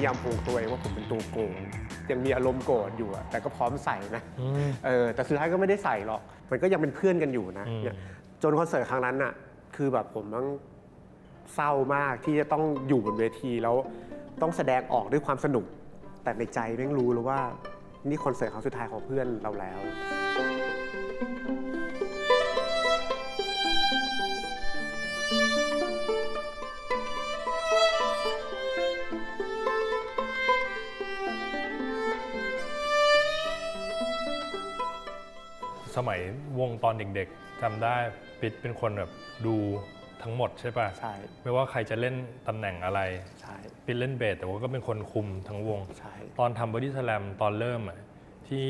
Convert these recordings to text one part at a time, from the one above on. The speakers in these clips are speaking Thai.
นิยามผูกตัวเองว่าผมเป็นตัวโกงยังมีอารมณ์โกรธอยู่อะแต่ก็พร้อมใส่นะอืมเออแต่สุดท้ายก็ไม่ได้ใส่หรอก มันก็ยังเป็นเพื่อนกันอยู่นะอืมเนี่ยจนคอนเสิร์ตครั้งนั้นน่ะคือแบบผมต้องเศร้ามากที่จะต้องอยู่บนเวทีแล้วต้องแสดงออกด้วยความสนุก แต่ในใจแม่งรู้แล้วว่า นี่คอนเสิร์ตครั้งสุดท้ายของเพื่อนเราแล้ว สมัยวงตอนเด็กๆจำได้ปิดเป็นคนแบบดูทั้งหมดใช่ป่ะใช่ ไม่ว่าใครจะเล่นตำแหน่งอะไรใช่ ปิดเล่นเบสแต่ว่าก็เป็นคนคุมทั้งวง ใช่ ตอนทำบอดี้สแลมตอนเริ่มอะที่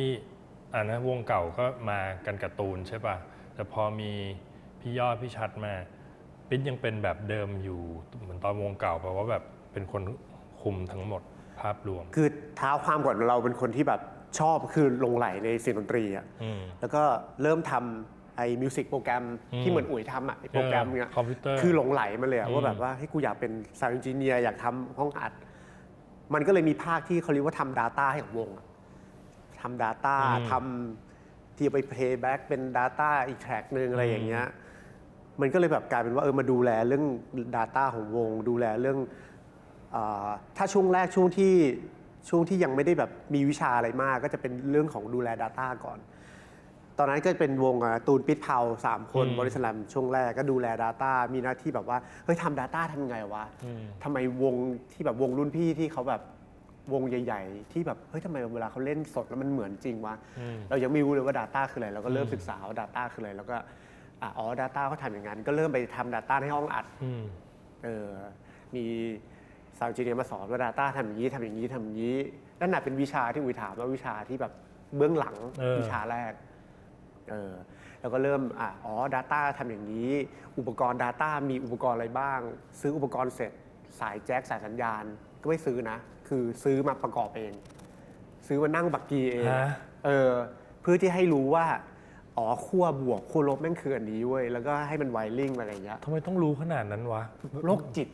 อ่านะวงเก่าก็มากันการ์ตูนใช่ป่ะแต่พอมีพี่ยอดพี่ชัดมา ปิ๊ดยังเป็นแบบเดิมอยู่เหมือนตอนวงเก่าแปลว่าแบบเป็นคนคุมทั้งหมดภาพรวม คือเท้าความก่อนเราเป็นคนที่แบบ ชอบคือหลงไหลในเสียงดนตรีอะอืมแล้วก็เริ่มทำไอ้มิวสิกโปรแกรมอืมที่เหมือนอุ๋ยทำอะไอ้โปรแกรมเนี้ยคอมพิวเตอร์คือหลงไหลมาเลยอะอืมว่าแบบว่าให้ยกูอยากเป็นซาวด์เอนจิเนียร์อยากทำห้องอัด มันก็เลยมีภาคที่เขาเรียกว่าทำ Data ให้กับวงอะทำ Data ทำที่เอาไป playback เป็น Data อีกแทร็กหนึ่งอะไรอย่างเงี้ยมันก็เลยแบบกลายเป็นว่าเออมาดูแลเรื่อง Data ของวง ดูแลเรื่องอาถ้าช่วงแรกช่วงที่ ช่วงที่ยังไม่ได้แบบมีวิชาอะไรมาก ก็จะเป็นเรื่องของดูแล Data ก่อน ตอนนั้นก็เป็นวงอะตูนปิดเผาสามคนอืมบริษัทแลมช่วงแรกก็ดูแล Data มีหน้าที่แบบว่า เฮ้ยทำ Data ทำยังไงวะอืม ทำไมวงที่แบบวงรุ่นพี่ที่เขาแบบวงใหญ่ ๆ ที่แบบเฮ้ยทำไมเวลาเขาเล่นสดแล้วมันเหมือนจริงวะ อืม เรายังไม่รู้เลยว่า Data คืออะไร เราก็เริ่มศึกษาว่า Data คืออะไร แล้วก็อะอ๋อ Data เขาทำอย่างนั้น ก็เริ่มไปทำ Data ในห้องอัด อืม เออมี ซาวจีเนียมาสอนว่า Data ทำอย่างนี้ทำอย่างนี้ทำอย่างนี้ นั่นน่ะเป็นวิชาที่อุยถามว่าวิชาที่แบบเบื้องหลังเออ วิชาแรกเออแล้วก็เริ่มอะอ๋อ Data ทำอย่างนี้ อุปกรณ์ Data มีอุปกรณ์อะไรบ้าง ซื้ออุปกรณ์เสร็จ สายแจ็คสายสัญญาณ ก็ไม่ซื้อนะ คือซื้อมาประกอบเอง ซื้อมานั่งบักกีเอง ฮะ เออเพื่อที่ให้รู้ว่า อ๋อขั้วบวกขั้วลบแม่งคืออันนี้เว้ย แล้วก็ให้มันไวริ่งอะไรอย่างเงี้ย ทำไมต้องรู้ขนาดนั้นวะ โรคจิต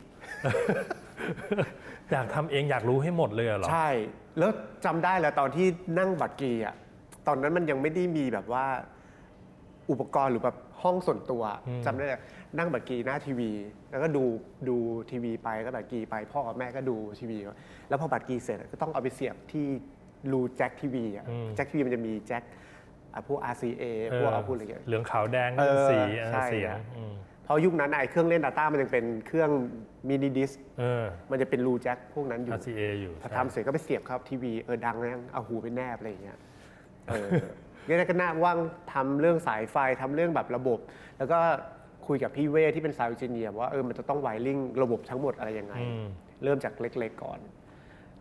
อยากทำเองอยากรู้ให้หมดเลยเหรอ ใช่ แล้วจำได้แล้วตอนที่นั่งบัตรกีอะ ตอนนั้นมันยังไม่ได้มีแบบว่า อุปกรณ์หรือแบบห้องส่วนตัวอืมจำได้เลยนั่งบัตรกีหน้าทีวี แล้วก็ดูดูทีวีไปก็บัตรกีไป พ่อกับแม่ก็ดูทีวี แล้วพอบัตรกีเสร็จก็ต้องเอาไปเสียบที่รูแจ็คทีวีอะแจ็คทีวีมันจะมีแจ็คอะพวก RCA พวกเอาพูดอะไรอย่างเงี้ย เหลืองขาวแดงเออสีใช่เสียงอะอืม เพราะยุคนั้นไอ้เครื่องเล่น Data มันยังเป็นเครื่องมินิดิสเออ มันจะเป็นรูแจ็คพวกนั้นอยู่ RCA อยู่พอทำเสร็จก็ไปเสียบครับทีวีเออดังนะเอาหูไปแนบอะไรอย่างเงี้ยเออเนี่ยก็น่าว่างทำเรื่องสายไฟทำเรื่องแบบระบบ แล้วก็คุยกับพี่เวที่เป็นซาวด์เจเนียว่าเออมันจะต้องไวริ่งระบบทั้งหมดอะไรยังไง อืม เริ่มจากเล็กๆก่อน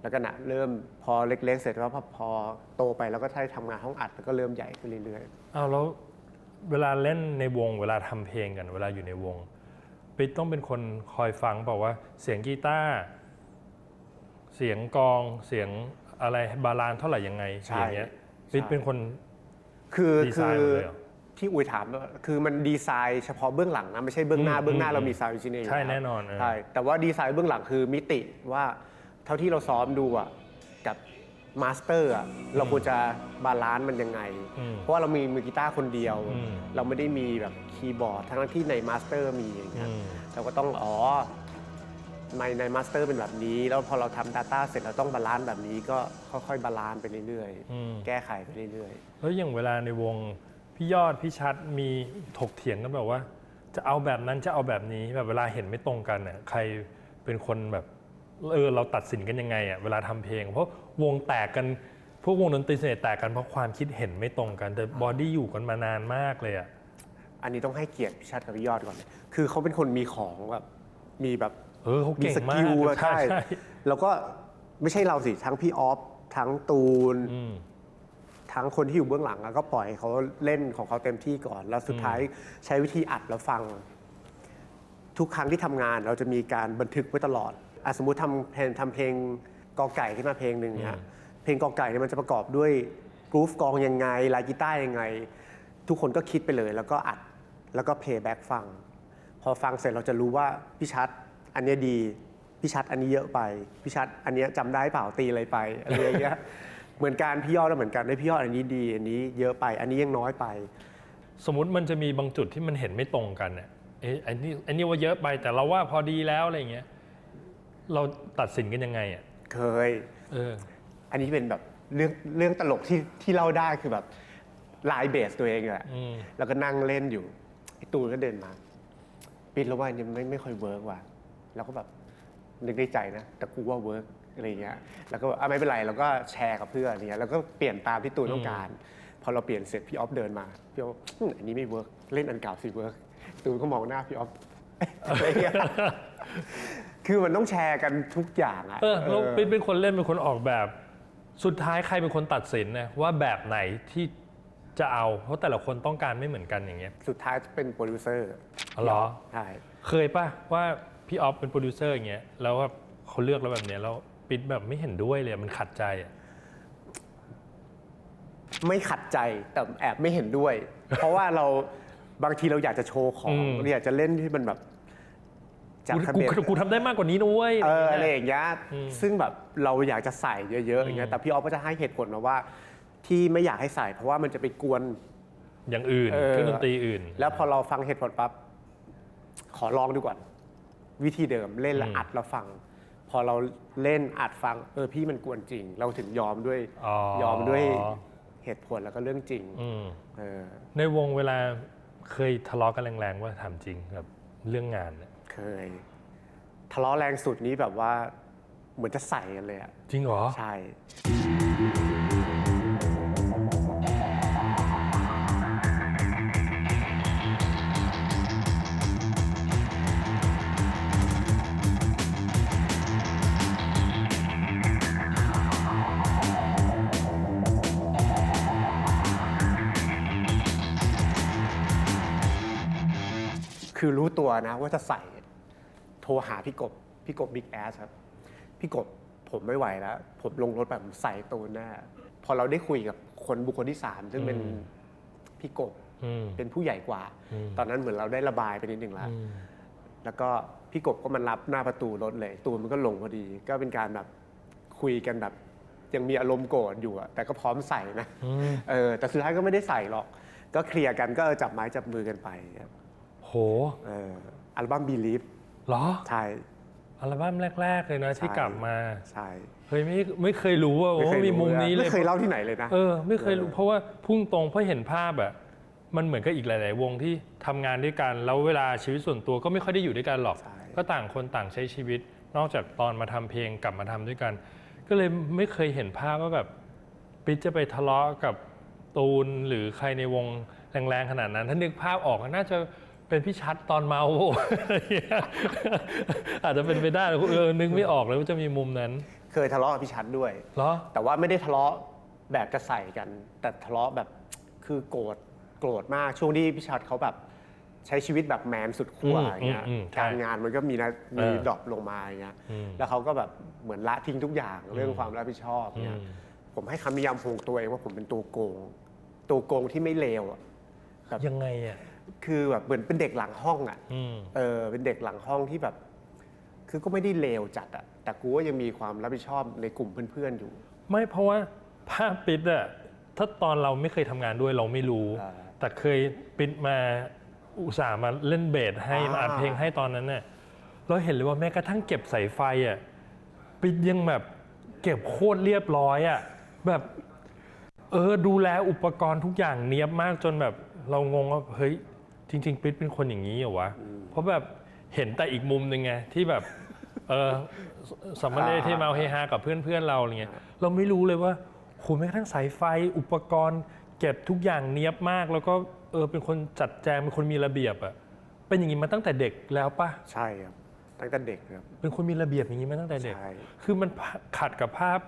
แล้วก็นะเริ่มพอเล็กๆ เสร็จแล้วพอพอโตไปแล้วก็ใช้ทำงานห้องอัดแล้วก็เริ่มใหญ่ขึ้นเรื่อยอ้าวแล้ว เวลาเล่นในวง เวลาทำเพลงกัน เวลาอยู่ในวงปิ๊ดต้องเป็นคนคอยฟังเปล่าว่าเสียงกีตาร์เสียงกลองเสียงอะไรบาลานซ์เท่าไหร่ยังไงใช่อย่างเงี้ยใช่ปิ๊ดเป็นคนๆคือดีไซคืน์อหมดเลยเหรอที่อุยถามว่าคือมันดีไซน์เฉพาะเบื้องหลังนะไม่ใช่เบื้องหน้าอืมเบื้องหน้าอืมเรามีซาวด์เอนจิเนียร์ใช่แน่นอนเออใช่แต่ว่าดีไซน์เบื้องหลังคือมิติว่าเท่าที่เราซ้อมดูอะกับ มาสเตอร์อะเราควรจะบาลานซ์มันยังไง อืมเพราะว่าเรามีมือกีตาร์คนเดียว อืม เราไม่ได้มีแบบคีย์บอร์ดทั้งที่ในมาสเตอร์มีอย่างเงี้ยอืมเราก็ต้องอ๋อในในมาสเตอร์เป็นแบบนี้ แล้วพอเราทำ Data เสร็จเราต้องบาลานซ์แบบนี้ก็ค่อยๆ บาลานซ์ไปเรื่อยอืม ๆ แก้ไขไปเรื่อยแล้วอย่างเวลาในวงพี่ยอดพี่ชัดมีถกเถียงกันแบบว่า จะเอาแบบนั้นจะเอาแบบนี้แบบเวลาเห็นไม่ตรงกันน่ะใครเป็นคนแบบ เออเราตัดสินกันยังไงอะเวลาทำเพลง เพราะวงแตกกันพวกวงดนตรีเสน่ห์แตกกันเพราะความคิดเห็นไม่ตรงกันแต่บอดี้อยู่กันมานานมากเลยอะๆอันนี้ต้องให้เกียรติพี่ชัดกับพี่ยอดก่อนเลยคือเขาเป็นคนมีของแบบมีแบบเออเขามีเก่งสมากิกลอะใช่ใช่ใช่แล้วก็ไม่ใช่เราสิทั้งพี่ออฟทั้งตูนอืมทั้งคนที่อยู่เบื้องหลังอะก็ปล่อยให้เขาเล่นของเขาเต็มที่ก่อน แล้วสุดท้ายใช้วิธีอัดแล้วฟัง ทุกครั้งที่ทำงานเราจะมีการบันทึกไว้ตลอด อะสมมุติทำเพลงทำเพลงกอไก่ขึ้นมาเพลงหนึ่งเนี่ยเพลงกอไก่เนี่ยมันจะประกอบด้วยกรูฟกองยังไงลายกีตาร์ยังไง ทุกคนก็คิดไปเลย แล้วก็อัดแล้วก็เพลย์แบ็กฟัง พอฟังเสร็จเราจะรู้ว่าพี่ชัดอันเนี้ยดีพี่ชัดอันนี้เยอะไปพี่ชัดอันเนี้ยจำได้เปล่าตีอะไรไปอะไรอย่างเงี้ย เหมือนกันพี่ยอดก็เหมือนกันได้ยพี่ยอดอันนี้ดี อันนี้เยอะไป อันนี้ยังน้อยไป สมมติมันจะมีบางจุดที่มันเห็นไม่ตรงกันเนี่ยเอ๊ะอันนี้อันนี้ว่าเยอะไปแต่เราว่าพอดีแล้วอะไรอย่างเงี้ย เราตัดสินกันยังไงอะเคย เออ อันนี้เป็นแบบเรื่องเรื่องตลกที่ที่เล่าได้คือแบบไลน์เบสตัวเองแหละอืม แล้วก็นั่งเล่นอยู่ไอ้ตูนก็เดินมาปิดแล้วว่าอันนี่ไม่ไม่ค่อยเวิร์กว่ะเราก็แบบนึกในใจนะ แต่กูว่าเวิร์กอะไรเงี้ยแล้วก็บอกอะไม่เป็นไรเราก็แชร์กับเพื่อนอะไรเงี้ยแล้วก็เปลี่ยนตามที่ตูนต้องการ พอเราเปลี่ยนเสร็จพี่ออฟเดินมาพี่ออฟอืมอันนี้ไม่เวิร์กเล่นอันเก่าสิเวิร์กตูนก็มองหน้าพี่ออฟ อะไรเงี้ย คือมันต้องแชร์กันทุกอย่างอะเออแล้วเออ เป็นเป็นคนเล่นเป็นคนออกแบบ สุดท้ายใครเป็นคนตัดสินนะว่าแบบไหนที่จะเอา เพราะแต่ละคนต้องการไม่เหมือนกันอย่างเงี้ย สุดท้ายเป็นโปรดิวเซอร์อ๋อเหรอ ใช่ เคยป่ะว่าพี่ออฟเป็นโปรดิวเซอร์อย่างเงี้ยแล้วว่าเขาเลือกแล้วแบบเนี้ยแล้วปิดแบบไม่เห็นด้วยเลยมันขัดใจอะไม่ขัดใจแต่แอบไม่เห็นด้วย เพราะว่าเราบางทีเราอยากจะโชว์ของอืมเราอยากจะเล่นที่มันแบบ จากกูคากูเมนกูทำได้มากกว่านี้นะเว้ยเอออะไรเงี้ยอย่างเงี้ยอืมซึ่งแบบเราอยากจะใส่เยอะๆอย่างเงี้ยแต่พี่ออฟก็จะให้เหตุผลมาว่า ที่ไม่อยากให้ใส่เพราะว่ามันจะไปกวน อย่างอื่นเออ เครื่องดนตรีอื่น แล้วพอเราฟังเหตุผลปั๊บขอลองดูก่อน วิธีเดิมเล่นแล้วอืมอัดแล้วฟัง พอเราเล่นอัดฟัง เออพี่มันกวนจริง เราถึงยอมด้วยอ๋อยอมด้วยเหตุผลแล้วก็เรื่องจริงอืม เออในวงเวลาเคยทะเลาะกันแรงๆว่าถามจริงแบบเรื่องงานเนี่ย เคย ทะเลาะแรงสุดนี้แบบว่าเหมือนจะใส่กันเลยอะจริงเหรอ ใช่ คือรู้ตัวนะว่าจะใส่ โทรหาพี่กบ พี่กบบิ๊กแอสครับ พี่กบผมไม่ไหวแล้ว ผมลงรถแบบใส่ตูนแน่พอเราได้คุยกับคนบุคคลที่สามซึ่งเป็นอืมพี่กบอืม เป็นผู้ใหญ่กว่า อืม ตอนนั้นเหมือนเราได้ระบายไปนิดหนึ่งแล้ว อืม แล้วก็พี่กบก็มารับหน้าประตูรถเลย ตูนมันก็ลงพอดี ก็เป็นการแบบคุยกันแบบ ยังมีอารมณ์โกรธอยู่อะแต่ก็พร้อมใส่นะอืม เออแต่สุดท้ายก็ไม่ได้ใส่หรอก ก็เคลียร์กันก็เออจับไม้จับมือกันไปครับโห เอออัลบั้ม Believe เหรอใช่อัลบั้มแรก ๆ เลยนะที่ใช่กลับมาใช่เฮ้ยไม่ไม่เคยรู้ว่าโอ้ไเคยมีรู้มุมนี้เลยไม่เคยเล่าที่ไหนเลยนะเออไม่เคยรู้เออเพราะว่าพุ่งตรงเพราะเห็นภาพอะมันเหมือนกับอีกหลาย ๆ วงที่ทำงานด้วยกัน แล้วเวลาชีวิตส่วนตัวก็ไม่ค่อยได้อยู่ด้วยกันหรอกใช่ก็ต่างคนต่างใช้ชีวิต นอกจากตอนมาทำเพลงกลับมาทำด้วยกัน ก็เลยไม่เคยเห็นภาพว่าแบบปิ๊ดจะไปทะเลาะกับตูนหรือใครในวงแรง ๆ ขนาดนั้น ถ้านึกภาพออกน่าจะ เป็นพี่ชัดตอนเมาอะไรอย่างเงี้ยอาจจะเป็นไปได้เออนึกไม่ออกเลยว่าจะมีมุมนั้น เคยทะเลาะกับพี่ชัดด้วยเหรอแต่ว่าไม่ได้ทะเลาะแบบจะใส่กัน แต่ทะเลาะแบบคือโกรธโกรธมากช่วงที่พี่ชัดเขาแบบใช้ชีวิตแบบแมนสุดขั้วอืมอย่างเงี้ยอืมอืมใช่การงานมันก็มีนะเอมีอดรอปลงมาอย่างเงี้ยอืมแล้วเขาก็แบบเหมือนละทิ้งทุกอย่างเรื่องความรับผิดชอบเนี่ยอืมผมให้คำนิยามของตัวเองว่าผมเป็นตัวโกง ตัวโกงที่ไม่เลวอะแบบยังไงอะ คือแบบเหมือนเป็นเด็กหลังห้องอะอืม เออเป็นเด็กหลังห้องที่แบบ คือก็ไม่ได้เลวจัดอะแต่กูก็ยังมีความรับผิดชอบในกลุ่มเพื่อนๆอยู่ ไม่เพราะว่าภาพปิดอะถ้าตอนเราไม่เคยทำงานด้วยเราไม่รู้ อ่าแต่เคยปิดมาอุตส่าห์มาเล่นเบสให้อ่าม มาอัดเพลงให้ตอนนั้นเนี่ยเราเห็นเลยว่าแม้กระทั่งเก็บสายไฟอะปิดยังแบบเก็บโคตรเรียบร้อยอะแบบเออดูแลอุปกรณ์ทุกอย่างเนียบมากจนแบบเรางงว่าเฮ้ย จริงๆปิดเป็นคนอย่างนี้เหรอวะ เพราะแบบเห็นแต่อีกมุมหนึ่งไงที่แบบเออสสัมมาเลเทเมาเฮฮากับเพื่อนๆเราอะไรเงี้ยเราไม่รู้เลยว่าโหแม้กระทั่งสายไฟอุปกรณ์ เก็บทุกอย่างเนียบมาก แล้วก็เออเป็นคนจัดแจงเป็นคนมีระเบียบอะเป็นอย่างนี้มาตั้งแต่เด็กแล้วปะใช่ครับตั้งแต่เด็กครับ เป็นคนมีระเบียบอย่างนี้มาตั้งแต่เด็ก ใช่ คือมันขัดกับภาพ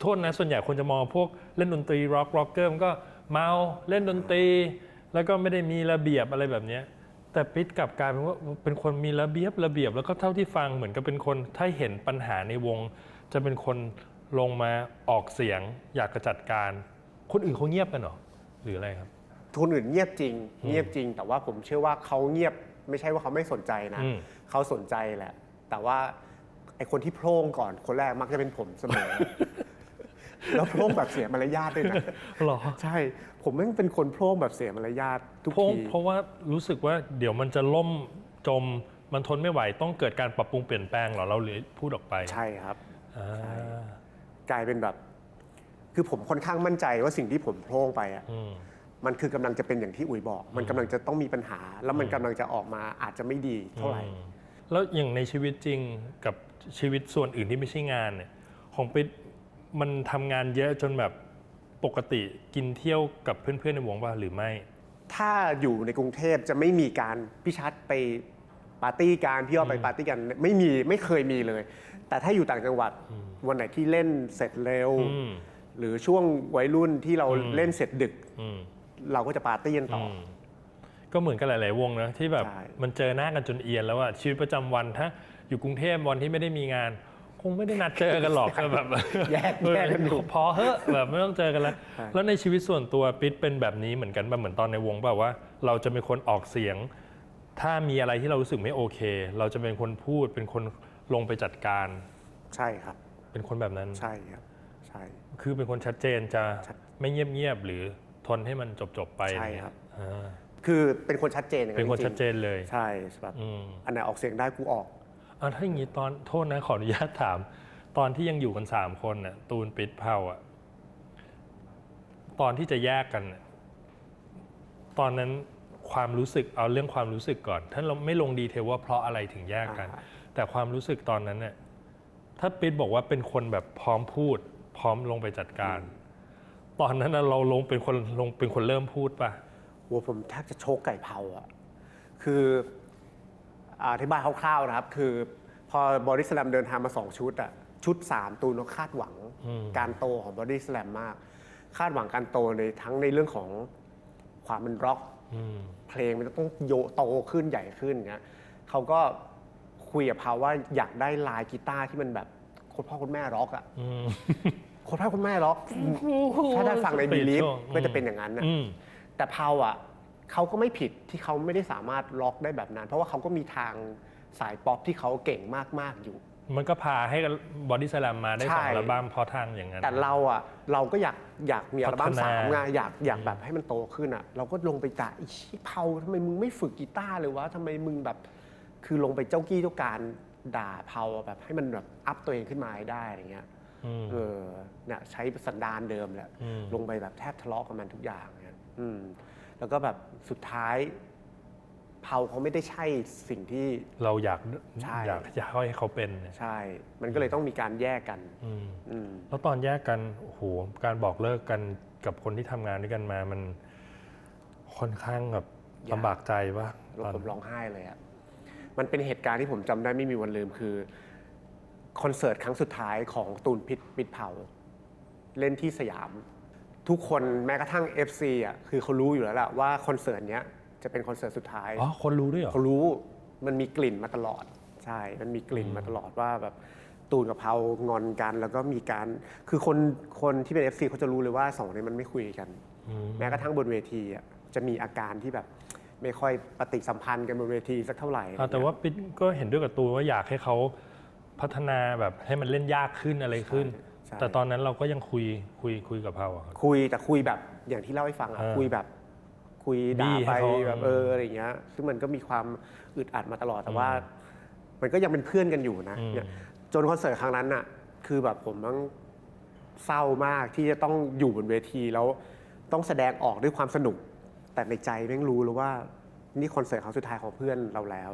โทษนะส่วนใหญ่คนจะมองพวกเล่นดนตรีร็อกร็อกเกอร์มันก็เมาเล่นดนตรี แล้วก็ไม่ได้มีระเบียบอะไรแบบเนี้ยแต่ปิดกลับกลายเป็นว่าเป็นคนมีระเบียบระเบียบ แล้วก็เท่าที่ฟังเหมือนกับเป็นคนถ้าเห็นปัญหาในวง จะเป็นคนลงมาออกเสียง อยากจะจัดการ คนอื่นเขาเงียบกันเหรอหรืออะไรครับคนอื่นเงียบจริง เงียบจริง แต่ว่าผมเชื่อว่าเขาเงียบไม่ใช่ว่าเขาไม่สนใจนะอืมเขาสนใจแหละ แต่ว่าไอคนที่โพร่งก่อนคนแรกมักจะเป็นผมเสมอ แล้วโพร่งแบบเสียมารยาทด้วยนะหรอใช่ ผมแม่งเป็นคนโพร่งแบบเสียมารยาททุกเพราะทีเพราะว่ารู้สึกว่าเดี๋ยวมันจะล่มจมมันทนไม่ไหวต้องเกิดการปรับปรุงเปลี่ยนแปลงเหรอเราเลยพูดออกไป ใช่ครับอ่ากลายเป็นแบบ คือผมค่อนข้างมั่นใจว่าสิ่งที่ผมโพร่งไปอะอืมมันคือกำลังจะเป็นอย่างที่อุ๋ยบอก มันกำลังจะต้องมีปัญหา แล้วมันกำลังจะออกมาอาจจะไม่ดีเท่าไหร่อืมแล้วอย่างในชีวิตจริงกับชีวิตส่วนอื่นที่ไม่ใช่งานเนี่ยของปิ๊ด มันทำงานเยอะจนแบบปกติกินเที่ยวกับเพื่อนๆในวงป่ะหรือไม่ ถ้าอยู่ในกรุงเทพจะไม่มีการพี่ชัดไปปาร์ตี้การพี่อ้อไปปาร์ตี้กันไม่มีไม่เคยมีเลย แต่ถ้าอยู่ต่างจังหวัดวันไหนที่เล่นเสร็จเร็วอืมหรือช่วงวัยรุ่นที่เราอืมเล่นเสร็จดึกอืมเราก็จะปาร์ตี้กันต่ออมก็เหมือนกันหลาย ๆ วงนะที่แบบใช่มันเจอหน้ากันจนเอียนแล้วอะชีวิตประจำวันถ้าอยู่กรุงเทพวันที่ไม่ได้มีงาน คงไม่ได้นัดเจอกันหรอกแบบแยกแยกกันอยู่พอเฮ้อะแบบไม่ต้องเจอกันแล้วใช่แล้วในชีวิตส่วนตัวปิ๊ดเป็นแบบนี้เหมือนกันป่ะเหมือนตอนในวงแบบว่า เราจะเป็นคนออกเสียง ถ้ามีอะไรที่เรารู้สึกไม่โอเค เราจะเป็นคนพูดเป็นคนลงไปจัดการ ใช่ครับ เป็นคนแบบนั้นใช่ครับใช่ คือเป็นคนชัดเจนจะชัดไม่เงียบๆหรือทนให้มันจบๆไปใช่ครับอ่าคือเป็นคนชัดเจนอย่างเป็นคนจริงๆชัดเจนเลยใช่แบบอืมอันไหนออกเสียงได้กูออก อะถ้าอย่างนี้ตอนโทษนะขออนุญาตถาม ตอนที่ยังอยู่กันสามคนน่ะตูนปิดเผาอะตอนที่จะแยกกันน่ะตอนนั้นความรู้สึกเอาเรื่องความรู้สึกก่อนท่านเราไม่ลงดีเทลว่าเพราะอะไรถึงแยกกันอ่าแต่ความรู้สึกตอนนั้นเนี่ยถ้าปิดบอกว่าเป็นคนแบบพร้อมพูด พร้อมลงไปจัดการ ตอนนั้นน่ะเราลงเป็นคนลงเป็นคนเริ่มพูดป่ะวัวผมแทบจะโชกไก่เผาอะคือ อาอธิบายคร่าวๆนะครับ คือพอบอดี้สแลมเดินทางมา 2 ชุดอะชุด 3 ตูนก็คาดหวังอืมการโตของบอดี้สแลมมาก คาดหวังการโตในทั้งในเรื่องของความเป็นร็อกอืมเพลงมันต้องโยโตขึ้นใหญ่ขึ้นเงี้ยเขาก็คุยกับเขาว่าอยากได้ลายกีตาร์ที่มันแบบโคุณพ่อคุณแม่ร็อกอะอืมโคุณพ่อคุณแม่ร็อกถ้าได้ฟังในบีลีฟช่วงก็จะเป็นอย่างนั้นนะอืมแต่เพาอะ เขาก็ไม่ผิดที่เขาไม่ได้สามารถล็อกได้แบบนั้น เพราะว่าเขาก็มีทางสายป๊อปที่เขาเก่งมาก ๆ อยู่ มันก็พาให้บอดี้สแลมมาได้สองใช่อัลบั้มเพราะทางอย่างนั้น แต่เราอะเราก็อยากอยากมีอัลบั้มพัฒนาสามไงอยากอยากแบบให้มันโตขึ้นอะ เราก็ลงไปด่าไอ้ชี้เผาทำไมมึงไม่ฝึกกีตาร์เลยวะทำไมมึงแบบ คือลงไปเจ้ากี้เจ้าการด่าเผาแบบให้มันแบบอัพตัวเองขึ้นมาให้ได้อะไรเงี้ยอืมเออเนี่ยใช้สันดานเดิมแหละอืมลงไปแบบแทบทะเลาะกับมันทุกอย่างเนี่ยอืม แล้วก็แบบสุดท้ายเผาเขาไม่ได้ใช่สิ่งที่ เราอยากใช่ อยากอยากให้เขาเป็นเนี่ยใช่ มันก็เลยต้องมีการแยกกันอืมอืมแล้วตอนแยกกันโอ้โหการบอกเลิกกันกับคนที่ทำงานด้วยกันมามันค่อนข้างแบบยากลำบากใจปะแล้วตอนผมร้องไห้เลยอะมันเป็นเหตุการณ์ที่ผมจำได้ไม่มีวันลืมคือคอนเสิร์ตครั้งสุดท้ายของตูนพิษปิดเผา เล่นที่สยาม ทุกคนแม้กระทั่ง FC อะคือเขารู้อยู่แล้วแหละว่าคอนเสิร์ตเนี้ยจะเป็นคอนเสิร์ตสุดท้ายอ๋อคนรู้ด้วยเหรอเขารู้มันมีกลิ่นมาตลอดใช่มันมีกลิ่นมาตลอดว่าแบบตูนกับเผางอนกัน แล้วก็มีการคือคนคนที่เป็น FC เขาจะรู้เลยว่าสองคนนี้มันไม่คุยกันอืมแม้กระทั่งบนเวทีอะจะมีอาการที่แบบไม่ค่อยปฏิสัมพันธ์กันบนเวทีสักเท่าไหร่อ่าแต่ว่าปิ๊ดก็เห็นด้วยกับตูนว่าอยากให้เขาพัฒนาแบบให้มันเล่นยากขึ้นอะไรขึ้น ใช่ แต่ตอนนั้นเราก็ยังคุยคุยคุยกับเขาอะครับ คุยแต่คุยแบบอย่างที่เล่าให้ฟังอะเออคุยแบบ คุยบี้ด่าให้ไปเขาแบบเอออะไรอย่างเงี้ยซึ่งมันก็มีความอึดอัดมาตลอดแต่ว่า มันก็ยังเป็นเพื่อนกันอยู่นะอืม เนี่ยจนคอนเสิร์ตครั้งนั้นน่ะคือแบบผมต้องเศร้ามากที่จะต้องอยู่บนเวทีแล้วต้องแสดงออกด้วยความสนุก แต่ในใจแม่งรู้แล้วว่านี่คอนเสิร์ตครั้งสุดท้ายของเพื่อนเราแล้ว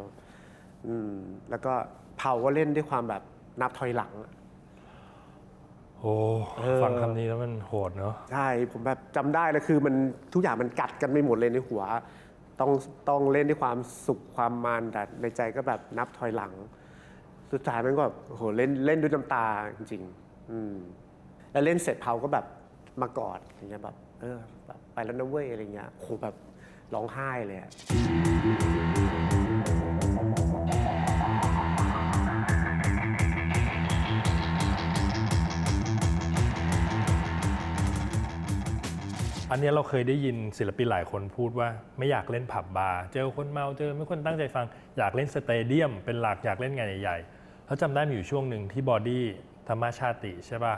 อืมแล้วก็เผาก็เล่นด้วยความแบบนับถอยหลังโอ้เออฟังคำนี้แล้วมันโหดเนาะใช่ผมแบบจำได้เลยคือมันทุกอย่างมันกัดกันไปหมดเลยในหัว ต้องต้องเล่นด้วยความสุขความมันแต่ในใจก็แบบนับถอยหลัง สุดท้ายมันก็แบบโอ้โหเล่นเล่นด้วยน้ำตาจริงๆอืมแล้วเล่นเสร็จเผาก็แบบมากอดอย่างเงี้ยแบบเออแบบไปแล้วนะเว้ยอะไรเงี้ยโอ้โหแบบร้องไห้เลยอะ อันเนี้ยเราเคยได้ยินศิลปินหลายคนพูดว่าไม่อยากเล่นผับบาร์เจอคนเมาเจอไม่คนตั้งใจฟังอยากเล่นสเตเดียม เป็นหลักอยากเล่นงานใหญ่ๆแล้วจำได้มีอยู่ช่วงหนึ่งที่บอดี้ธรรมชาติใช่ป่ะ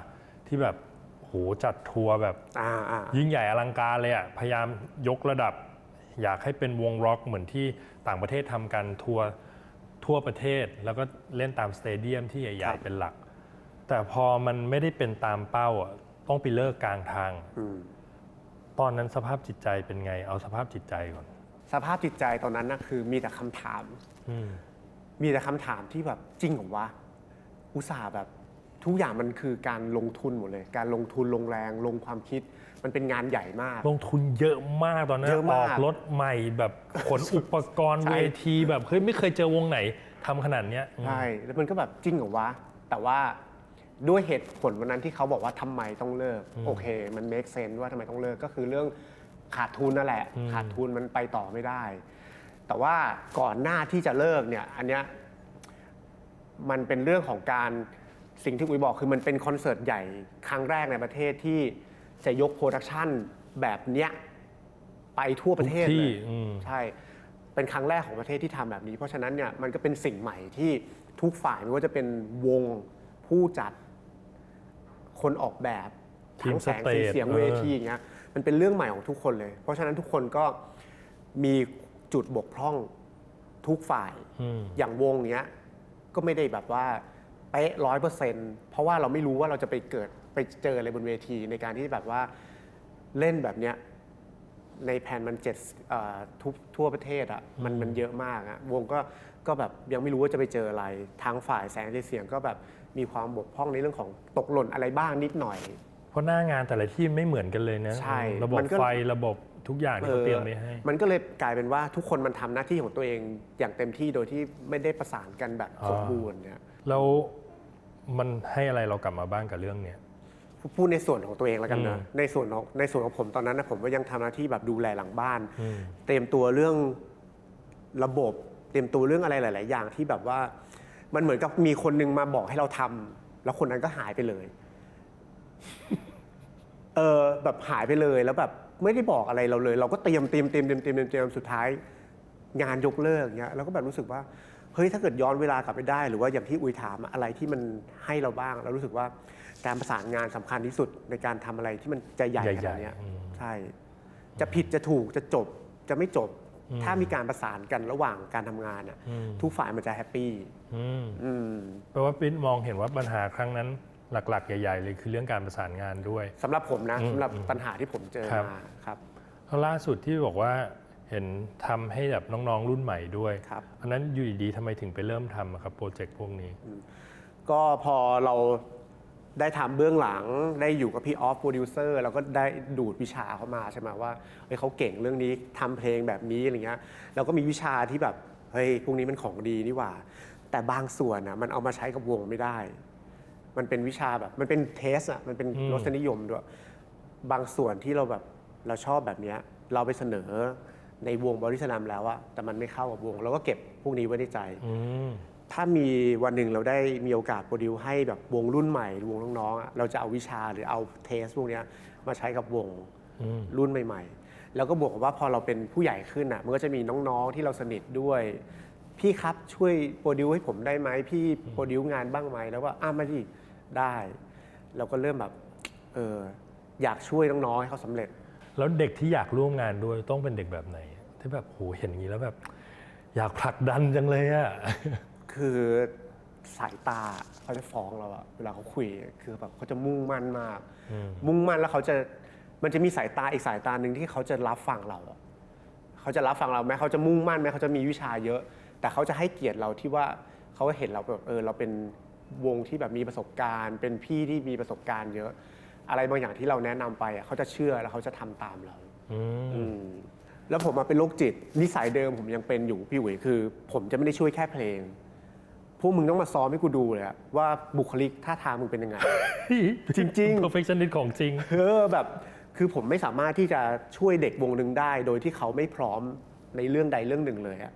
ที่แบบโหจัดทัวร์แบบอ่าอ่ายิ่งใหญ่อลังการเลยอะพยายามยกระดับ อยากให้เป็นวงร็อกเหมือนที่ต่างประเทศทำกันทัวร์ทั่วประเทศแล้วก็เล่นตามสเตเดียมที่ใหญ่ๆเป็นหลัก แต่พอมันไม่ได้เป็นตามเป้าอะต้องไปเลิกกลางทางอืม ตอนนั้นสภาพจิตใจเป็นไง เอาสภาพจิตใจก่อน สภาพจิตใจตอนนั้นนะคือมีแต่คำถาม อืม มีแต่คำถามที่แบบจริงเหรอวะอุตส่าห์แบบทุกอย่างมันคือการลงทุนหมดเลย การลงทุนลงแรงลงความคิดมันเป็นงานใหญ่มาก ลงทุนเยอะมากตอนนั้นเยอะอมาอก กรถใหม่แบบขนอุปกรณ์ใช่ เวทีแบบเฮ้ยไม่เคยเจอวงไหนทำขนาดเนี้ยอืม ใช่แล้วมันก็แบบจริงเหรอวะแต่ว่า ด้วยเหตุผลวันนั้นที่เขาบอกว่าทำไมต้องเลิก โอเค มัน make sense ว่าทำไมต้องเลิกก็คือเรื่องขาดทุนนั่นแหละขาดทุนมันไปต่อไม่ได้ แต่ว่าก่อนหน้าที่จะเลิกเนี่ยอันเนี้ยมันเป็นเรื่องของการสิ่งที่อุ๋ยบอกคือมันเป็นคอนเสิร์ตใหญ่ครั้งแรกในประเทศที่จะยกโปรดักชันแบบเนี้ยไปทั่วประเทศทุกที่เลยอืม ใช่ เป็นครั้งแรกของประเทศที่ทำแบบนี้ เพราะฉะนั้นเนี่ยมันก็เป็นสิ่งใหม่ที่ทุกฝ่ายไม่ว่าจะเป็นวงผู้จัด คนออกแบบทีมทั้งแสงสเตสีจเสียงเออเวทีอย่างเงี้ยมันเป็นเรื่องใหม่ของทุกคนเลย เพราะฉะนั้นทุกคนก็มีจุดบกพร่องทุกฝ่ายอืมอย่างวงเนี้ยก็ไม่ได้แบบว่าเป๊ะร้อยเปอร์เซ็นต์เพราะว่าเราไม่รู้ว่าเราจะไปเกิดไปเจออะไรบนเวทีในการที่แบบว่าเล่นแบบเนี้ยในแผ่นมันเจ็ดเอ่อทุกทั่วประเทศอะ่ะมันมันเยอะมากอะ่ะวงก็ก็แบบยังไม่รู้ว่าจะไปเจออะไรทางฝ่ายแสงสีเสียงก็แบบ มีความบกพร่องในเรื่องของตกหล่นอะไรบ้างนิดหน่อย เพราะหน้างานแต่ละที่ไม่เหมือนกันเลยนะใช่ระบบมันก็ ไฟระบบทุกอย่างที่เขาเตรียมไว้ให้ มันก็เลยกลายเป็นว่าทุกคนมันทำหน้าที่ของตัวเองอย่างเต็มที่โดยที่ไม่ได้ประสานกันแบบอ่าสมบูรณ์เนี่ย แล้วมันให้อะไรเรากลับมาบ้างกับเรื่องเนี้ย พูดในส่วนของตัวเองแล้วกันนะอืมในส่วนของในส่วนของผมตอนนั้นนะผมก็ยังทำหน้าที่แบบดูแลหลังบ้าน อืม เตรียมตัวเรื่องระบบ เตรียมตัวเรื่องอะไรหลาย ๆ อย่างที่แบบว่า มันเหมือนกับมีคนนึงมาบอกให้เราทำแล้วคนนั้นก็หายไปเลย เออแบบหายไปเลยแล้วแบบไม่ได้บอกอะไรเราเลย เราก็เตรียมเตรียมเตรียมเตรียมเตรียมเตรียมเตรียมสุดท้าย งานยกเลิกเงี้ยเราก็แบบรู้สึกว่าเฮ้ยถ้าเกิดย้อนเวลากลับไปได้ หรือว่าอย่างที่อุยถามอะอะไรที่มันให้เราบ้าง เรารู้สึกว่าการประสานงานสำคัญที่สุดในการทำอะไรที่มันจะใหญ่ขนาดเนี้ยใหญ่ๆอืมใช่ จะผิดจะถูกจะจบจะไม่จบ ถ้ามีการประสานกันระหว่างการทำงานอะอืมทุกฝ่ายมันจะแฮปปี้อืมอืมแปลว่าปิ๊นมองเห็นว่าปัญหาครั้งนั้นหลัก ๆ ใหญ่ ๆ เลยคือเรื่องการประสานงานด้วยสำหรับผมนะอืมสำหรับปัญหาที่ผมเจอครับมาครับแล้วล่าสุดที่บอกว่าเห็นทำให้แบบน้องๆรุ่นใหม่ด้วยครับอันนั้นอยู่ดีๆทำไมถึงไปเริ่มทำอะครับโปรเจกต์พวกนี้ ก็พอเรา ได้ทำเบื้องหลังได้อยู่กับพี่ออฟโปรดิวเซอร์เราก็ได้ดูดวิชาเขามาใช่ไหมว่าเฮ้ยเขาเก่งเรื่องนี้ทำเพลงแบบนี้อะไรเงี้ยเราก็มีวิชาที่แบบเฮ้ยพวกนี้มันของดีนี่หว่า แต่บางส่วนนะมันเอามาใช้กับวงไม่ได้ มันเป็นวิชาแบบมันเป็นเทสอะมันเป็นรสนิยมด้วยบางส่วนที่เราแบบเราชอบแบบเนี้ยเราไปเสนอในวงบริสนามแล้วอะแต่มันไม่เข้ากับวงเราก็เก็บพวกนี้ไว้ในใจ ถ้ามีวันหนึ่งเราได้มีโอกาสโปรดิวให้แบบวงรุ่นใหม่วงน้องๆอะเราจะเอาวิชาหรือเอาเทสพวกเนี้ยมาใช้กับวงอืมรุ่นใหม่ ๆ แล้วก็บวกกับว่าพอเราเป็นผู้ใหญ่ขึ้นอะมันก็จะมีน้องๆที่เราสนิทด้วย พี่ครับช่วยโปรดิวให้ผมได้ไหมพี่โปรดิวงานบ้างไหมแล้วว่าอ้ามาดิได้เราก็เริ่มแบบเอออยากช่วยน้องๆให้เขาสำเร็จ แล้วเด็กที่อยากร่วมงานด้วยต้องเป็นเด็กแบบไหน ที่แบบโหเห็นอย่างนี้แล้วแบบ อยากผลักดันจังเลยอะ คือสายตาเขาจะฟ้องเราอะเวลาเขาคุยคือแบบเขาจะมุ่งมั่นมากอืมมุ่งมั่นแล้วเขาจะมันจะมีสายตาอีกสายตาหนึ่งที่เขาจะรับฟังเราอะเขาจะรับฟังเราแม้เขาจะมุ่งมั่นแม้เขาจะมีวิชาเยอะ แต่เขาจะให้เกียรติเราที่ว่าเขาเห็นเราแบบเออเราเป็นวงที่แบบมีประสบการณ์ เป็นพี่ที่มีประสบการณ์เยอะ อะไรบางอย่างที่เราแนะนำไปอะเขาจะเชื่อแล้วเขาจะทำตามเราอืมอืมแล้วผมมาเป็นโรคจิตนิสัยเดิมผมยังเป็นอยู่พี่อุ๋ยคือ ผมจะไม่ได้ช่วยแค่เพลง พวกมึงต้องมาซ้อมให้กูดูเลยอะว่าบุคลิกท่าทางมึงเป็นยังไง จริงๆ perfectionist ของจริง เออแบบคือผมไม่สามารถที่จะช่วยเด็กวงหนึ่งได้ โดยที่เขาไม่พร้อมในเรื่องใดเรื่องหนึ่งเลยอะ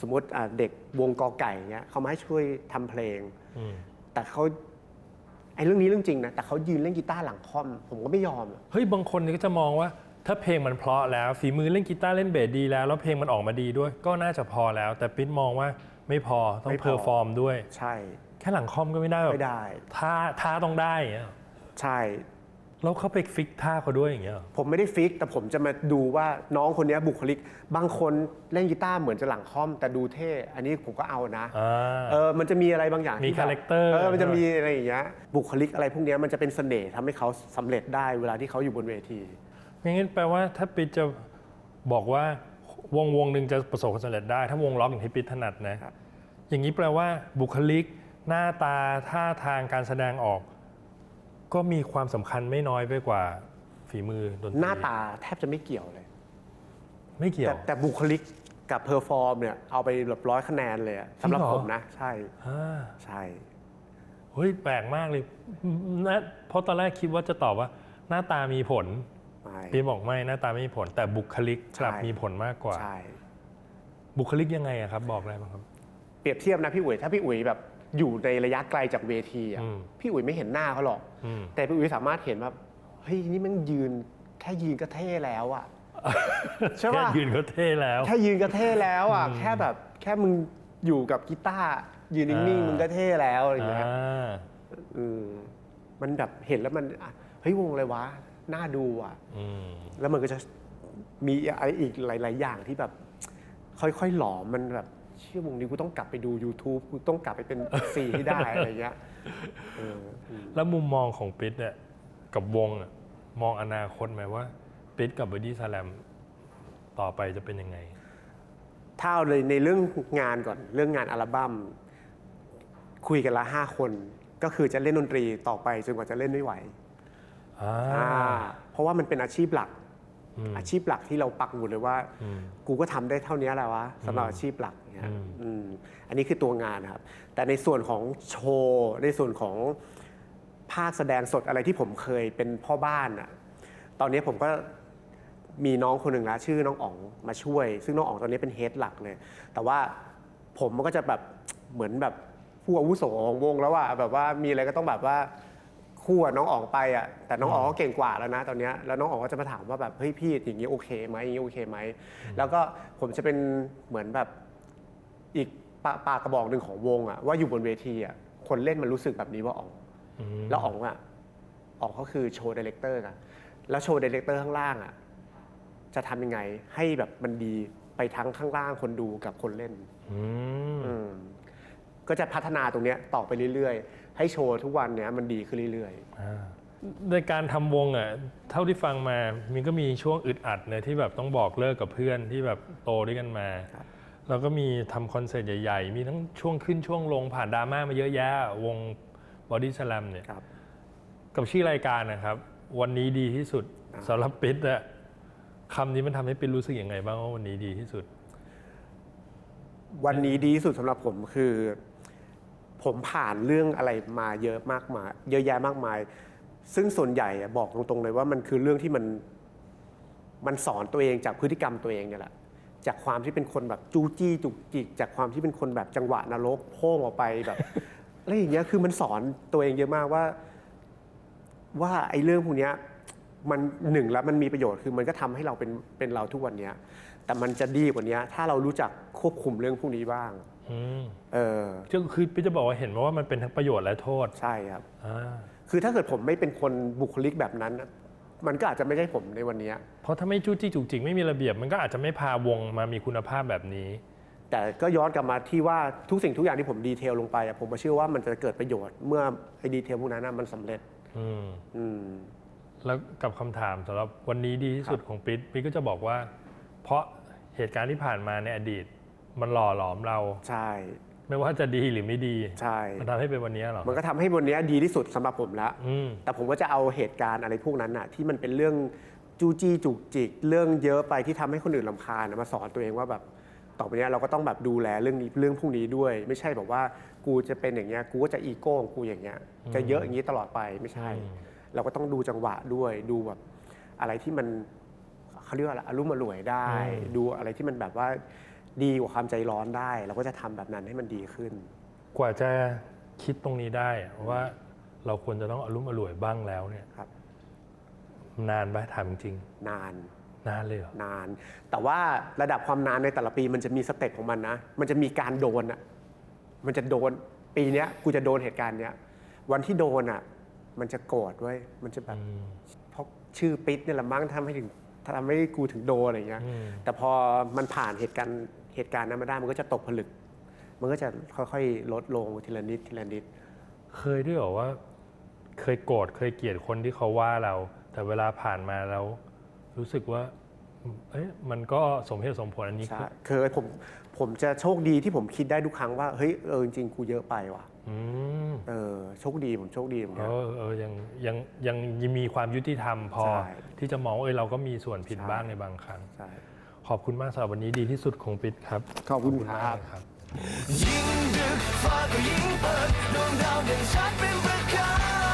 สมมติอะเด็กวงกอไก่เนี้ยเขามาให้ช่วยทำเพลง อืมแต่เขาไอ้เรื่องนี้เรื่องจริงนะแต่เขายืนเล่นกีตาร์หลังคอม ผมก็ไม่ยอมอะ เฮ้ยบางคนก็จะมองว่า ถ้าเพลงมันเพราะแล้วฝีมือเล่นกีตาร์เล่นเบสดีแล้ว แล้วเพลงมันออกมาดีด้วย ก็น่าจะพอแล้ว แต่ปิ๊นมองว่าไม่พอต้องเพอร์ฟอร์มด้วย ใช่อค่หลังคอมก็ไม่ได้แบบไม่ได้ ท่าท่าต้องได้อย่างเงี้ยเหรอใช่ แล้วเขาไปฟิกท่าเขาด้วยอย่างเงี้ยเหรอผมไม่ได้ฟิก แต่ผมจะมาดูว่าน้องคนเนี้ยบุคลิก บางคนเล่นกีตาร์เหมือนจะหลังคอมแต่ดูเท่ อันนี้ผมก็เอานะ อ่า เออ มันจะมีอะไรบางอย่างมีที่แบบ character เออ มันจะมีอะไรอย่างเงี้ย บุคลิกอะไรพวกเนี้ยมันจะเป็นเสน่ห์ทำให้เขาสำเร็จได้เวลาที่เขาอยู่บนเวที งั้นแปลว่าถ้าปิดจะบอกว่าวงวงหนึ่งจะประสบความสำเร็จได้ ถ้าวงล็อกอย่างที่ปิดถนัดนะครับอย่างนี้แปลว่าบุคลิก หน้าตาท่าทางการแสดงออก ก็มีความสำคัญไม่น้อยไปกว่าฝีมือดนตรีหน้าตาแทบจะไม่เกี่ยวเลย ไม่เกี่ยแต่วแต่บุคลิกกับเพอร์ฟอร์มเนี่ยเอาไปแบบร้อยคะแนนเลยอะสำหรับจริงเหรอผมนะ ใช่อ่าใช่เฮ้ยแปลกมากเลยนะเพราะตอนแรกคิดว่าจะตอบว่า หน้าตามีผลไม่ ปีบอกไม่หน้าตาไม่มีผล แต่บุคลิกกลับใช่มีผลมากกว่า ใช่ บุคลิกยังไงอะครับ บอกได้ไหมครับ เปรียบเทียบนะพี่อุ๋ยถ้าพี่อุ๋ยแบบอยู่ในระยะไกลจากเวทีอะอืม พี่อุ๋ยไม่เห็นหน้าเขาหรอก อืม แต่พี่อุ๋ยสามารถเห็นว่าเฮ้ยนี่มันยืนแค่ยืนก็เท่แล้วอะใช่แค่ปะยืนก็เท่แล้ว แค่ยืนก็เท่แล้วอะแค่แบบแค่มึงอยู่กับกีตาร์ยืนนิ่งอ่า ๆมึมึงก็เท่แล้วอะไรอย่างเงี้ยอ่า อืมมันแบบเห็นแล้วมันอะเฮ้ยวงอะไรวะ น่าดูอะอืมแล้วมันก็จะมีอะไรอีกหลาย ๆ อย่างที่แบบ ค่อยๆหลอมมันแบบเชื่อวงนี้กูต้องกลับไปดู YouTube กูต้องกลับไปเป็นซีให้ได้อะไรเงี้ยเอออืมแล้วมุมมองของปิ๊ดเนี่ยกับวงอะมองอนาคตไหมว่าปิ๊ดกับบอดี้สแลมต่อไปจะเป็นยังไง ถ้าเอาเลยในเรื่องงานก่อนเรื่องงานอัลบั้มคุยกันละห้าคน ก็คือจะเล่นดนตรีต่อไปจนกว่าจะเล่นไม่ไหว อ่าอ่าเพราะว่ามันเป็นอาชีพหลัก อืม อาชีพหลักที่เราปักหมุดเลยว่า อืม กูก็ทำได้เท่านี้แหละวะสำหรับอาชีพหลักเนี่ยอืม อืมอันนี้คือตัวงานนะครับ แต่ในส่วนของโชว์ ในส่วนของภาคแสดงสดอะไรที่ผมเคยเป็นพ่อบ้านอะตอนนี้ผมก็มีน้องคนหนึ่งแล้วชื่อน้องอ๋องมาช่วย ซึ่งน้องอ๋องตอนนี้เป็นเฮดหลักเลย แต่ว่าผมมันก็จะแบบเหมือนแบบผู้อาวุโสของวงแล้วอะแบบว่ามีอะไรก็ต้องแบบว่า คู่กับน้องอ๋องไปอะแต่น้องอ๋องก็เก่งกว่าแล้วนะตอนเนี้ยแล้วน้องอ๋องก็จะมาถามว่าแบบเฮ้ยพี่อย่างนี้โอเคไหมอย่างนี้โอเคไหมแล้วก็ผมจะเป็นเหมือนแบบอีกปาปากระบอกหนึ่งของวงอะว่าอยู่บนเวทีอะคนเล่นมันรู้สึกแบบนี้ว่าอ๋องอืมแล้วอ๋องอะอ๋องก็คือโชว์ดีเลกเตอร์อะแล้วโชว์ดีเลกเตอร์ข้างล่างอะจะทำยังไงให้แบบมันดีไปทั้งข้างล่างคนดูกับคนเล่น อืม อืมก็จะพัฒนาตรงเนี้ยต่อไปเรื่อยๆ ให้โชว์ทุกวันเนี้ยมันดีขึ้นเรื่อยๆอ่าในการทำวงอะเท่าที่ฟังมามันก็มีช่วงอึดอัดเนยที่แบบต้องบอกเลิกกับเพื่อนที่แบบโตด้วยกันมาครับแล้วก็มีทำคอนเสิร์ตใหญ่ๆ มีทั้งช่วงขึ้นช่วงลงผ่านดราม่ามาเยอะแยะ วงบอดี้ส a ลมเนี่ยครับ กับชื่อรายการนะครับ วันนี้ดีที่สุดอ่าสำหรับปิ๊ดอะคำนี้มันทำให้ปิ๊ดรู้สึกยังไงบ้างว่าวันนี้ดีที่สุด วันนี้ดีที่สุดสำหรับผมคือ ผมผ่านเรื่องอะไรมาเยอะมากมายเยอะแยะมากมาย ซึ่งส่วนใหญ่อะบอกตรงๆเลยว่ามันคือเรื่องที่มันมันสอนตัวเองจากพฤติกรรมตัวเองเนี่ยแหละ จากความที่เป็นคนแบบจู้จี้จุกจิก จากความที่เป็นคนแบบจังหวะนรกโพ่งออกไปแบบอะไรอย่างเงี้ยคือมันสอนตัวเองเยอะมากว่า ว่าไอ้เรื่องพวกเนี้ยมันหนึ่งแล้วมันมีประโยชน์คือมันก็ทำให้เราเป็นเป็นเราทุกวันเนี้ยแต่มันจะดีกว่านี้ถ้าเรารู้จักควบคุมเรื่องพวกนี้บ้าง เออก็คือปิ๊ดจะบอกว่าเห็นว่ามันเป็นทั้งประโยชน์และโทษใช่ครับอ่าคือถ้าเกิดผมไม่เป็นคนบุคลิกแบบนั้นน่ะมันก็อาจจะไม่ใช่ผมในวันเนี้ยเพราะถ้าไม่จู้จี้จุกจิกไม่มีระเบียบ มันก็อาจจะไม่พาวงมามีคุณภาพแบบนี้ แต่ก็ย้อนกลับมาที่ว่าทุกสิ่งทุกอย่างที่ผมดีเทลลงไปอะผมเชื่อว่ามันจะเกิดประโยชน์เมื่อไอ้ดีเทลพวกนั้นน่ะมันสำเร็จ อืมอืมแล้วกับคำถามสำหรับวันนี้ดีที่สุดของปิ๊ดปิ๊ดก็จะบอกว่า เพราะเหตุการณ์ที่ผ่านมาในอดีต มันหล่อหลอมเรา ใช่ ไม่ว่าจะดีหรือไม่ดี ใช่ มันทำให้เป็นวันนี้เหรอมันก็ทำให้วันเนี้ยดีที่สุดสำหรับผมละอืม แต่ผมก็จะเอาเหตุการณ์อะไรพวกนั้นน่ะ ที่มันเป็นเรื่องจู้จี้จุกจิก เรื่องเยอะไปที่ทำให้คนอื่นลำคาญนะมาสอนตัวเองว่าแบบต่อไปเนี้ยเราก็ต้องแบบดูแลเรื่องนี้เรื่องพวกนี้ด้วย ไม่ใช่แบบว่ากูจะเป็นอย่างเงี้ยกูก็จะอีโก้ของกูอย่างเงี้ยจะเยอะอย่างนี้ตลอดไปไม่ใช่อืมเราก็ต้องดูจังหวะด้วยดูแบบอะไรที่มัน เขาเรียกว่าอะไรอารมณ์อร่วยได้ ดูอะไรที่มันแบบว่า ดีกว่าความใจร้อนได้ เราก็จะทำแบบนั้นให้มันดีขึ้น กว่าจะคิดตรงนี้ได้ว่าเราควรจะต้องอารมณ์อร่วยบ้างแล้วเนี่ยครับนานไหมถามจริง นานๆนานเลยเหรอนาน แต่ว่าระดับความนานในแต่ละปีมันจะมีสเต็ปของมันนะ มันจะมีการโดนอะ มันจะโดนปปีเนี้ยกูจะโดนเหตุการณ์เนี้ย วันที่โดนอะ มันจะโกรธเว้ยมันจะแบบอืมเพราะชื่อปิ๊ดเนี่ยแหละมั้งทำให้ถึงทำให้กูถึงโดนอะไรเงี้ยอืมแต่พอมันผ่านเหตุการณ์ เหตุการณ์นั้นมาได้มันก็จะตกผลึก มันก็จะค่อยๆ ลดลงทีละนิดทีละนิด เคยด้วยเหรอว่า เคยโกรธเคยเกลียดคนที่เขาว่าเรา แต่เวลาผ่านมาแล้วรู้สึกว่า เอ๊ะมันก็สมเหตุสมผลอันนี้ใช่คือเคยผมผมจะโชคดีที่ผมคิดได้ทุกครั้งว่าเฮ้ยเออจริงๆกูเยอะไปว่ะอืมเออโชคดีผมโชคดีผมเอเนี่ยอเออยังยังยังยังมีความยุติธรรมพอ ใช่ ที่จะมองว่าเอยเราก็มีส่วนผิดใช่ บ้างในบางครั้ง ใช่ ขอบคุณมากสำหรับวันนี้ดีที่สุดของปิดครับขอบคุณมากครับเลยครับ ยิ่งดึกฟ้าก็ยิ่งเปิดดวงดาวเด่นชัดเป็นประกาย